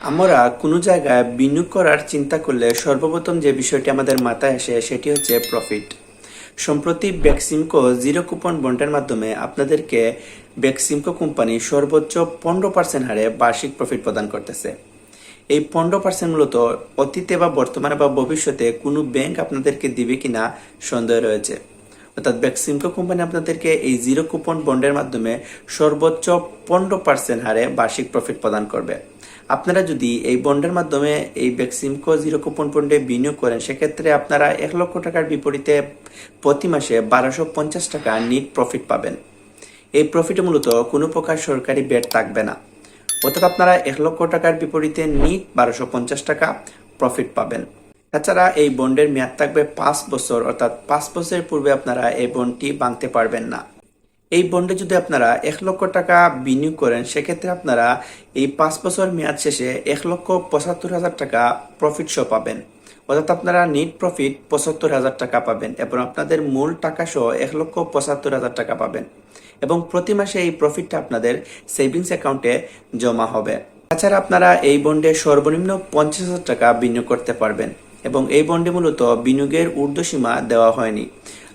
আমরা কোনো জায়গায় বিনিয়োগ করার চিন্তা করলে সর্বপ্রথম যে বিষয়টি আমাদের মাথায় আসে সেটি হচ্ছে প্রফিট সম্প্রতি ব্যাকসিমকো জিরো কুপন বন্ডের মাধ্যমে আপনাদেরকে ব্যাকসিমকো কোম্পানি সর্বোচ্চ পনেরো পার্সেন্ট হারে বার্ষিক প্রফিট প্রদান করতেছে। এই পনেরো পার্সেন্ট মূলত অতীতে বা বর্তমানে বা ভবিষ্যতে কোনো ব্যাংক আপনাদেরকে দিবে কিনা সন্দেহ রয়েছে। অর্থাৎ ব্যাকসিমকো কোম্পানি আপনাদেরকে এই জিরো কুপন বন্ডের মাধ্যমে সর্বোচ্চ পনেরো পার্সেন্ট হারে বার্ষিক প্রফিট প্রদান করবে। আপনারা যদি এই বন্ডের মাধ্যমে এই ব্যাকসিমকো জিরো কুপন বন্ডে বিনিয়োগ করেন, সেক্ষেত্রে আপনারা এক লক্ষ টাকার বিপরীতে প্রতি মাসে বারোশো পঞ্চাশ টাকা নিট প্রফিট পাবেন। এই প্রফিটে মূলত কোনো প্রকার সরকারি বেড থাকবে না। অর্থাৎ আপনারা এক লক্ষ টাকার বিপরীতে নিট বারোশো পঞ্চাশ টাকা প্রফিট পাবেন। তাছাড়া এই বন্ডের মেয়াদ থাকবে পাঁচ বছর, অর্থাৎ পাঁচ বছরের পূর্বে আপনারা এই বন্ডটি ভাঙতে পারবেন না। এই বন্ডে যদি আপনারা এক লক্ষ টাকা বিনিয়োগ করেন, সেক্ষেত্রে আপনারা এই পাঁচ বছর মেয়াদ শেষে এক লক্ষ পঁচাত্তর হাজার টাকা প্রফিট সহ পাবেন। অর্থাৎ আপনারা নিট প্রফিট পঁচাত্তর হাজার টাকা পাবেন এবং আপনাদের মূল টাকা সহ এক লক্ষ পঁচাত্তর হাজার টাকা পাবেন এবং প্রতি মাসে এই প্রফিটটা আপনাদের সেভিংস অ্যাকাউন্টে জমা হবে। তাছাড়া আপনারা এই বন্ডে সর্বনিম্ন পঞ্চাশ হাজার টাকা বিনিয়োগ করতে পারবেন এবং এই বন্ডে মূলত বিনিয়োগের ঊর্ধ্বসীমা দেওয়া হয়নি।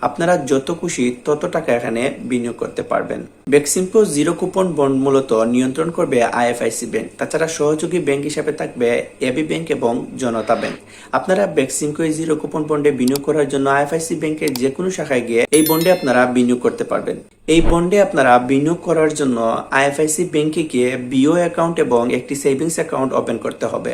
আপনারা যত খুশি তত টাকা এখানে বিনিয়োগ করতে পারবেন। বেক্সিমকো জিরো কুপন বন্ড মূলত নিয়ন্ত্রণ করবে আইএফআইসি ব্যাংক, তাছাড়া সহযোগী ব্যাংক হিসাবে থাকবে এবি ব্যাংক এবং জনতা ব্যাংক। আপনারা বেক্সিমকো জিরো কুপন বন্ডে বিনিয়োগ করার জন্য আইএফআইসি ব্যাংকের যে কোনো শাখায় গিয়ে এই বন্ডে আপনারা বিনিয়োগ করতে পারবেন। এই বন্ডে আপনারা বিনিয়োগ করার জন্য আইএফআইসি ব্যাংকে গিয়ে বিও অ্যাকাউন্ট এবং একটি সেভিংস অ্যাকাউন্ট ওপেন করতে হবে।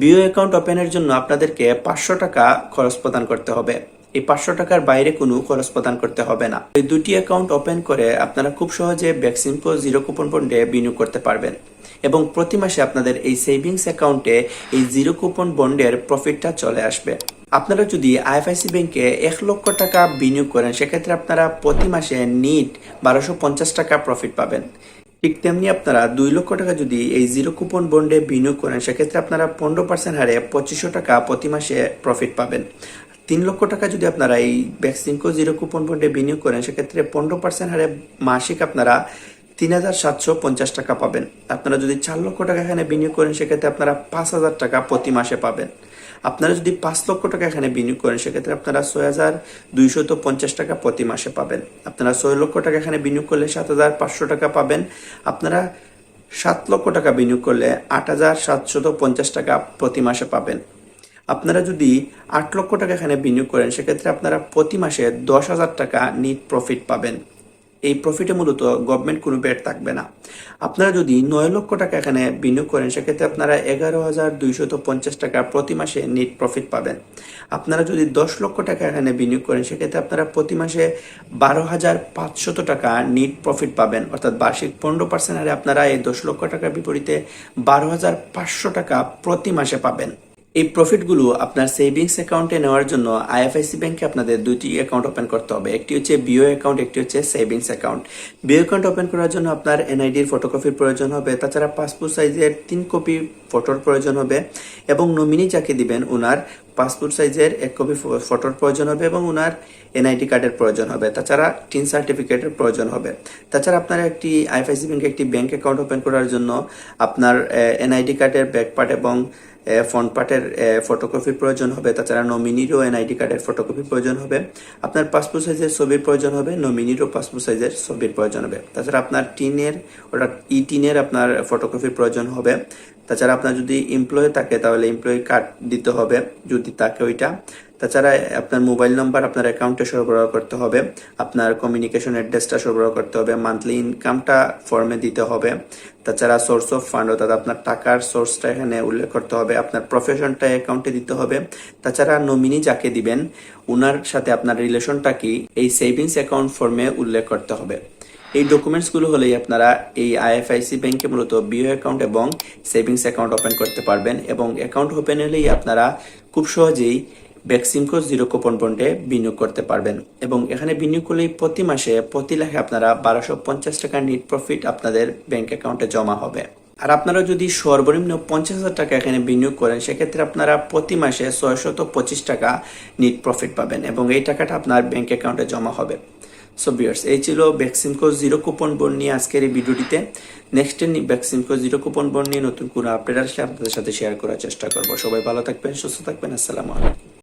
বিও অ্যাকাউন্ট ওপেনের জন্য আপনাদেরকে পাঁচশো টাকা খরচ প্রদান করতে হবে। এই পাঁচশো টাকার বাইরে কোনো খরচ প্রদান করতে হবে না। এই দুটি অ্যাকাউন্ট ওপেন করে আপনারা খুব সহজে ভ্যাকসিনকো জিরো কুপন বন্ডে বিনিয়োগ করতে পারবেন। এবং প্রতি মাসে আপনাদের এই সেভিংস অ্যাকাউন্টে এই জিরো কুপন বন্ডের প্রফিটটা চলে আসবে। আপনারা যদি আইএফআইসি ব্যাংকে এক লক্ষ টাকা বিনিয়োগ করেন, সেক্ষেত্রে আপনারা প্রতি মাসে নিট বারোশো পঞ্চাশ টাকা প্রফিট পাবেন। ঠিক তেমনি আপনারা দুই লক্ষ টাকা যদি এই জিরো কুপন বন্ডে বিনিয়োগ করেন, সেক্ষেত্রে আপনারা পনেরো পার্সেন্ট হারে পঁচিশশো টাকা প্রতি মাসে প্রফিট পাবেন। তিন লক্ষ টাকা যদি আপনারা এই ভ্যাকসিনকো জিরো কুপন বন্ডে বিনিয়োগ করেন, সেক্ষেত্রে পনেরো পার্সেন্ট হারে মাসিক আপনারা তিন হাজার সাতশো পঞ্চাশ টাকা পাবেন। আপনারা যদি চার লক্ষ টাকা এখানে বিনিয়োগ করেন, সেক্ষেত্রে আপনারা পাঁচ হাজার টাকা প্রতি মাসে পাবেন। আপনারা যদি পাঁচ লক্ষ টাকা এখানে বিনিয়োগ করেন, সেক্ষেত্রে আপনারা ছয় হাজার দুইশত পঞ্চাশ টাকা প্রতি মাসে পাবেন। আপনারা ছয় লক্ষ টাকা এখানে বিনিয়োগ করলে সাত হাজার পাঁচশো টাকা পাবেন। আপনারা সাত লক্ষ টাকা বিনিয়োগ করলে আট হাজার সাতশত পঞ্চাশ টাকা প্রতি মাসে পাবেন। আপনারা যদি আট লক্ষ টাকা এখানে বিনিয়োগ করেন, সেক্ষেত্রে আপনারা প্রতি মাসে দশ হাজার টাকা নিট প্রফিট পাবেন। এই প্রফিটে মূলত গভর্নমেন্ট কোনো বেড থাকবে না। আপনারা যদি নয় লক্ষ টাকা এখানে বিনিয়োগ করেন, সেক্ষেত্রে আপনারা এগারো হাজার দুইশত পঞ্চাশ টাকা প্রতি মাসে নিট প্রফিট পাবেন। আপনারা যদি দশ লক্ষ টাকা এখানে বিনিয়োগ করেন, সেক্ষেত্রে আপনারা প্রতি মাসে বারো হাজার পাঁচশত টাকা নিট প্রফিট পাবেন। অর্থাৎ বার্ষিক পনেরো পার্সেন্ট হারে আপনারা এই দশ লক্ষ টাকার বিপরীতে বারো হাজার পাঁচশো টাকা প্রতি মাসে পাবেন। এই প্রফিটগুলো আপনার সেভিংস অ্যাকাউন্টে নেওয়ার জন্য আইএফআইসি ব্যাংকে আপনাদের দুটি অ্যাকাউন্ট ওপেন করতে হবে। একটি হচ্ছে বিও অ্যাকাউন্ট, একটি হচ্ছে savings account. BO account open করার জন্য আপনার এনআইডির ফটোকপির প্রয়োজন হবে, তাছাড়া পাসপোর্ট সাইজের তিন কপি ফটোর প্রয়োজন হবে এবং নমিনি যাকে দিবেন ওনার পাসপোর্ট সাইজের এক কপি ফটোর প্রয়োজন হবে এবং ওনার এনআইডি কার্ডের প্রয়োজন হবে, তাছাড়া টিন সার্টিফিকেটের প্রয়োজন হবে। তাছাড়া আপনার একটি আইএফআইসি ব্যাংকে একটি ব্যাংক অ্যাকাউন্ট ওপেন করার জন্য আপনার এনআইডি কার্ডের ব্যাক পার্ট এবং ফ্রন্ট পার্টের ফটোকপির প্রয়োজন হবে। তাছাড়া নমিনিরও এনআইডি কার্ডের ফটোকপি প্রয়োজন হবে। আপনার পাসপোর্ট সাইজের ছবির প্রয়োজন হবে নমিনিরও পাসপোর্ট সাইজের ছবির প্রয়োজন হবে। তাছাড়া আপনার টিনের ওটা ই টিনের আপনার ফটোকপির প্রয়োজন হবে। তাছাড়া আপনার যদি এমপ্লয় থাকে, তাহলে এমপ্লয়ি কার্ড দিতে হবে, যদি থাকে ওইটা। তাছাড়া আপনার মোবাইল নাম্বার আপনার অ্যাকাউন্টে সরবরাহ করতে হবে, আপনার কমিউনিকেশন অ্যাড্রেসটা সরবরাহ করতে হবে মান্থলি ইনকামটা ফর্মে দিতে হবে। তাছাড়া সোর্স অফ ফান্ড অর্থাৎ আপনার টাকার সোর্সটা এখানে উল্লেখ করতে হবে, আপনার প্রফেশনটা অ্যাকাউন্টে দিতে হবে। তাছাড়া নমিনি যাকে দিবেন ওনার সাথে আপনার রিলেশনটা কি, এই সেভিংস অ্যাকাউন্ট ফর্মে উল্লেখ করতে হবে। এই ডকুমেন্টসগুলো হলেই আপনারা এই আইএফআইসি ব্যাংকে মূলত বিও অ্যাকাউন্ট এবং সেভিংস অ্যাকাউন্ট ওপেন করতে পারবেন এবং অ্যাকাউন্ট ওপেন হলেই আপনারা খুব সহজেই ভ্যাকসিনকো জিরো কুপন বন্ডে বিনিয়োগ করতে পারবেন এবং এখানে বিনিয়োগ করলেই প্রতি মাসে প্রতি লাখে আপনারা বারোশো পঞ্চাশ টাকা নিট প্রফিট আপনাদের ব্যাংক অ্যাকাউন্টে জমা হবে। আর আপনারা যদি সর্বনিম্ন পঞ্চাশ হাজার টাকা এখানে বিনিয়োগ করেন, সেক্ষেত্রে আপনারা প্রতি মাসে ছয়শত পঁচিশ টাকা নিট প্রফিট পাবেন এবং এই টাকাটা আপনার ব্যাংক অ্যাকাউন্টে জমা হবে। সো বিয়ার্স এই ছিল vaccine co zero coupon board নিয়ে আজকের এই ভিডিওটিতে। Next vaccine co zero coupon board নিয়ে নতুন কোনো আপডেট আসলে আপনাদের সাথে শেয়ার করার চেষ্টা করব। সবাই ভালো থাকবেন, সুস্থ থাকবেন, আসসালামু আলাইকুম।